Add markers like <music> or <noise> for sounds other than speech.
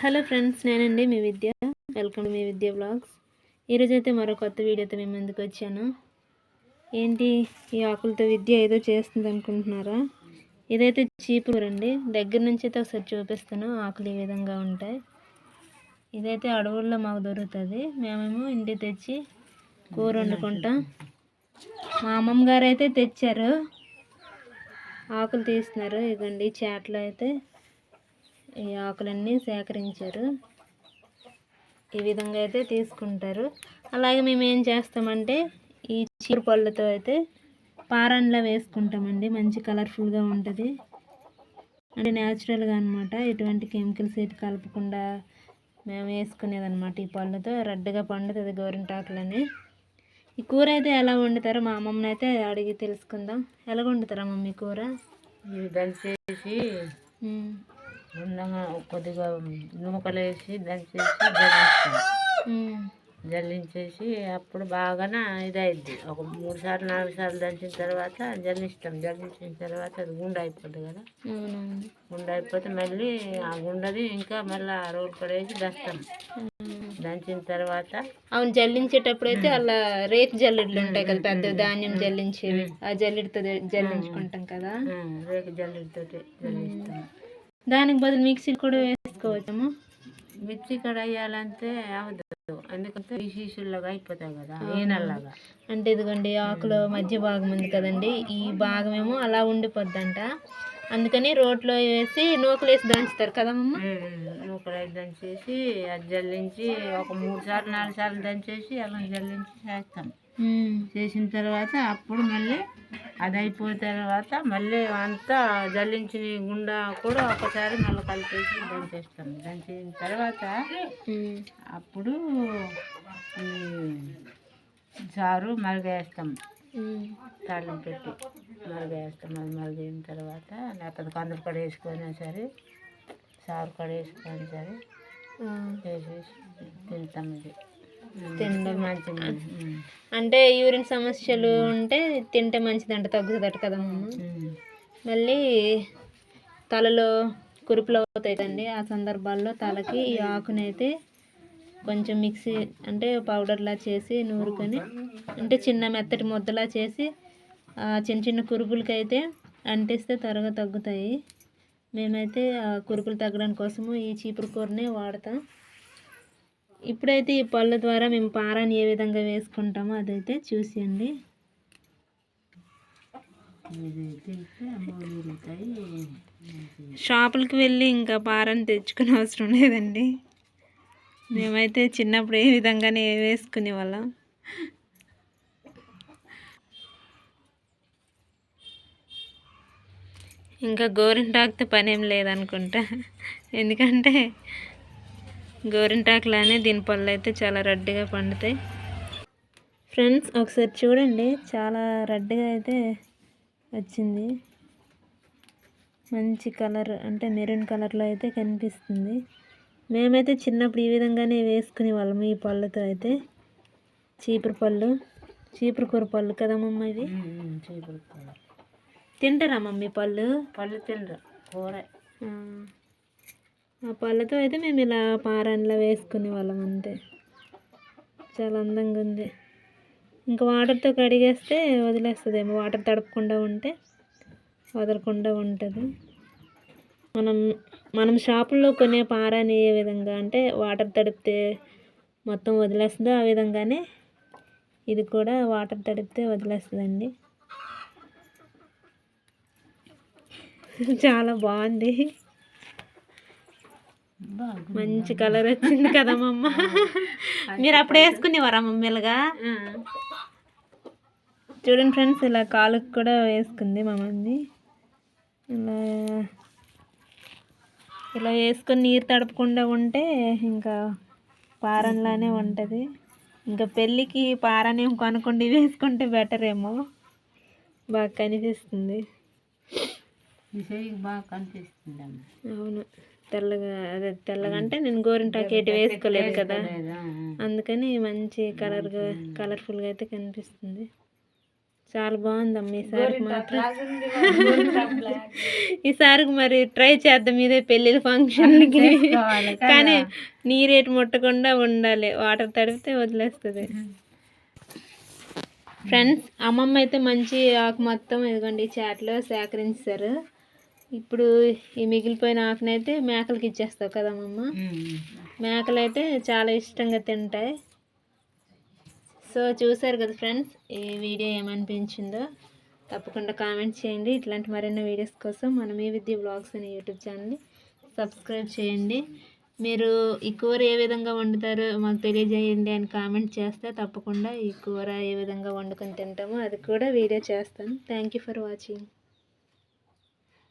Hello friends నేనండి మీ Vidya. Welcome to మీ విద్య బ్లాగ్స్. ఈరోజైతే అయితే మరో కొత్త వీడియోతో మేము ముందుకు వచ్చాను. ఏంటి ఈ ఆకులతో విద్య ఏదో చేస్తుంది అనుకుంటున్నారా? ఇదైతే చీపురండి దగ్గర నుంచి అయితే ఒకసారి చూపిస్తాను. ఆకులు ఈ విధంగా ఉంటాయి. ఇదైతే అడవుల్లో మాకు దొరుకుతుంది. మేమేమో ఇంటికి తెచ్చి కూర వండుకుంటాం. మా అమ్మమ్మ గారు అయితే తెచ్చారు. ఆకులు తీస్తున్నారు. ఇదండి చేటలో అయితే ఈ ఆకులన్నీ సేకరించారు. ఈ విధంగా అయితే తీసుకుంటారు. అలాగే మేము ఏం చేస్తామంటే ఈ చీర పళ్ళతో అయితే పారాన్లో వేసుకుంటామండి. మంచి కలర్ఫుల్గా ఉంటుంది. అంటే న్యాచురల్గా అనమాట ఎటువంటి కెమికల్స్ అయితే కలపకుండా మేము వేసుకునేది అనమాట ఈ పళ్ళతో. రెడ్గా పండుతుంది గోరింటాకులని. ఈ కూర అయితే ఎలా వండుతారో మా అమ్మమ్మని అయితే అడిగి తెలుసుకుందాం. ఎలా వండుతారా మమ్మీ కూర? దంచేసి ఉండగా కొద్దిగా నూకలు వేసి దంచేసి జల్లిస్తాం. జల్లించేసి అప్పుడు బాగానే ఇదైద్ది. ఒక మూడు సార్లు నాలుగు సార్లు దంచిన తర్వాత జల్లిస్తాం. జల్లించిన తర్వాత అది గుండ అయిపోద్ది కదా. గుండ అయిపోతే మళ్ళీ ఆ గుండది ఇంకా మళ్ళీ ఆ రోడ్ పడేసి దంస్తాం. దంచిన తర్వాత అవును జల్లించేటప్పుడు అయితే అలా రేకు జల్లెడ్లు ఉంటాయి కదా పెద్ద ధాన్యం జల్లించేవి. ఆ జల్లెడితో జల్లించుకుంటాం కదా. ఆ, రేకు జల్లితోటి జల్లిస్తాం. దానికి బదులు మిక్సీ కూడా వేసుకోవచ్చాము మిర్చి కడాయాలంటే అవదు ఎందుకంటే ఈ శీషుల్లాగా అయిపోతాయి కదా ఈనల్లాగా. అంటే ఇదిగోండి ఆకులో మధ్య భాగం ఉంది కదండి ఈ భాగం ఏమో అలా ఉండిపోద్దంట. అందుకని రోట్లో వేసి నూకలు వేసి దంచుతారు కదా మమ్మ నూకలు దంచేసి అది జల్లించి ఒక మూడు సార్లు నాలుగు సార్లు దంచేసి అలా జల్లించి చేస్తాం. చేసిన తర్వాత అప్పుడు మళ్ళీ అది అయిపోయిన తర్వాత మళ్ళీ అంతా జల్లించిన గుండా కూడా ఒకసారి మళ్ళీ కలిపేసి దంచేస్తాం దంచిన తర్వాత అప్పుడు ఈ చారు మరిగేస్తాం. తాళం పెట్టి మరిగేస్తాం. అది మరిగిన తర్వాత లేకపోతే కందులు కూడా వేసుకొని సరే చారు కూడా వేసుకొని సరే. వేసేసి తింటాం ఇది. తినడం. అంటే యూరిన్ సమస్యలు ఉంటే తింటే మంచిదంట తగ్గుతుందట కదా. మళ్ళీ తలలో కురుపులు అవుతాయి కదండి ఆ సందర్భాల్లో తలకి ఈ ఆకునైతే కొంచెం మిక్సీ అంటే పౌడర్లా చేసి నూరుకొని అంటే చిన్న మెత్తటి ముద్దలా చేసి చిన్న చిన్న కురుపులకి అయితే అంటిస్తే త్వరగా తగ్గుతాయి. మేమైతే ఆ కురుపులు తగ్గడం కోసము ఈ చీపురు కూరనే వాడతాం. ఇప్పుడైతే ఈ పళ్ళ ద్వారా మేము పారాన్ని ఏ విధంగా వేసుకుంటామో అదైతే చూసేయండి. షాపులకు వెళ్ళి ఇంకా పారాన్ని తెచ్చుకునే అవసరం లేదండి. మేమైతే చిన్నప్పుడు ఏ విధంగానే వేసుకునే వాళ్ళం. ఇంకా గోరింటాకుతో పని ఏం లేదనుకుంటా. ఎందుకంటే గోరింటాకులానే దీని పళ్ళు అయితే చాలా రెడ్గా పండుతాయి. ఫ్రెండ్స్ ఒకసారి చూడండి. చాలా రెడ్గా అయితే వచ్చింది. మంచి కలర్ అంటే మెరూన్ కలర్లో అయితే కనిపిస్తుంది. మేమైతే చిన్నప్పుడు ఈ విధంగానే వేసుకునే వాళ్ళము ఈ పళ్ళతో అయితే. చీపురు పళ్ళు చీపురు కూర పళ్ళు కదా మమ్మ కూర. తింటారా మమ్మీ పళ్ళు? పళ్ళు తినరు కూర. ఆ. పళ్ళతో అయితే మేము ఇలా పారాన్లో వేసుకునే వాళ్ళం అంతే. చాలా అందంగా ఉంది. ఇంకా వాటర్తో కడిగేస్తే వదిలేస్తుందేమో. వాటర్ తడపకుండా ఉంటే వదలకుండా ఉంటుంది. మనం మనం షాపుల్లో కొనే పారాని ఏ విధంగా అంటే వాటర్ తడిపితే మొత్తం వదిలేస్తుందో ఆ విధంగానే ఇది కూడా వాటర్ తడిపితే వదిలేస్తుందండి. చాలా బాగుంది. మంచి కలర్ వచ్చింది కదా మమ్మ <laughs> మీరు అప్పుడు వేసుకునేవారా మమ్మీలుగా చూడండి ఫ్రెండ్స్ ఇలా కాలుకి కూడా వేసుకుంది మా మమ్మీ ఇలా ఇలా వేసుకొని నీరు తడపకుండా ఉంటే ఇంకా పారంలానే ఉంటుంది. ఇంకా పెళ్ళికి పారనేం కొనుక్కుండి వేసుకుంటే బెటర్ ఏమో. బాగా కనిపిస్తుంది. బాగా కనిపిస్తుంది అవును. తెల్లగా అదే తెల్లగా అంటే నేను గోరింటాకు ఎటు వేసుకోలేదు కదా? అందుకని మంచి కలర్గా కలర్ఫుల్గా అయితే కనిపిస్తుంది. చాలా బాగుందమ్మా ఈసారికి మాత్రం. <laughs> <laughs> ఈసారికి మరి ట్రై చేద్దాం ఇదే పెళ్ళిళ్ళ ఫంక్షన్కి. కానీ నీరేటు ముట్టకుండా ఉండాలి వాటర్ తడిపితే వదిలేస్తుంది. ఫ్రెండ్స్ అమ్మమ్మ అయితే మంచి ఆకు మొత్తం ఇదిగోండి ఈ చాట్లో సేకరించారు ఇప్పుడు ఈ మిగిలిపోయిన ఆకునైతే మేకలకి ఇచ్చేస్తావు కదా ఉమ్. మేకలు అయితే చాలా ఇష్టంగా తింటాయి. సో చూసారు కదా ఫ్రెండ్స్ ఈ వీడియో ఏమనిపించిందో తప్పకుండా కామెంట్ చేయండి. ఇట్లాంటి మరిన్ని వీడియోస్ కోసం మనం ఈ విద్య బ్లాగ్స్ అనే యూట్యూబ్ ఛానల్ని సబ్స్క్రైబ్ చేయండి. మీరు ఈ కూర ఏ విధంగా వండుతారో మాకు తెలియజేయండి అని కామెంట్ చేస్తే తప్పకుండా ఈ కూర ఏ విధంగా వండుకొని తింటామో అది కూడా వీడియో చేస్తాను. Thank you for watching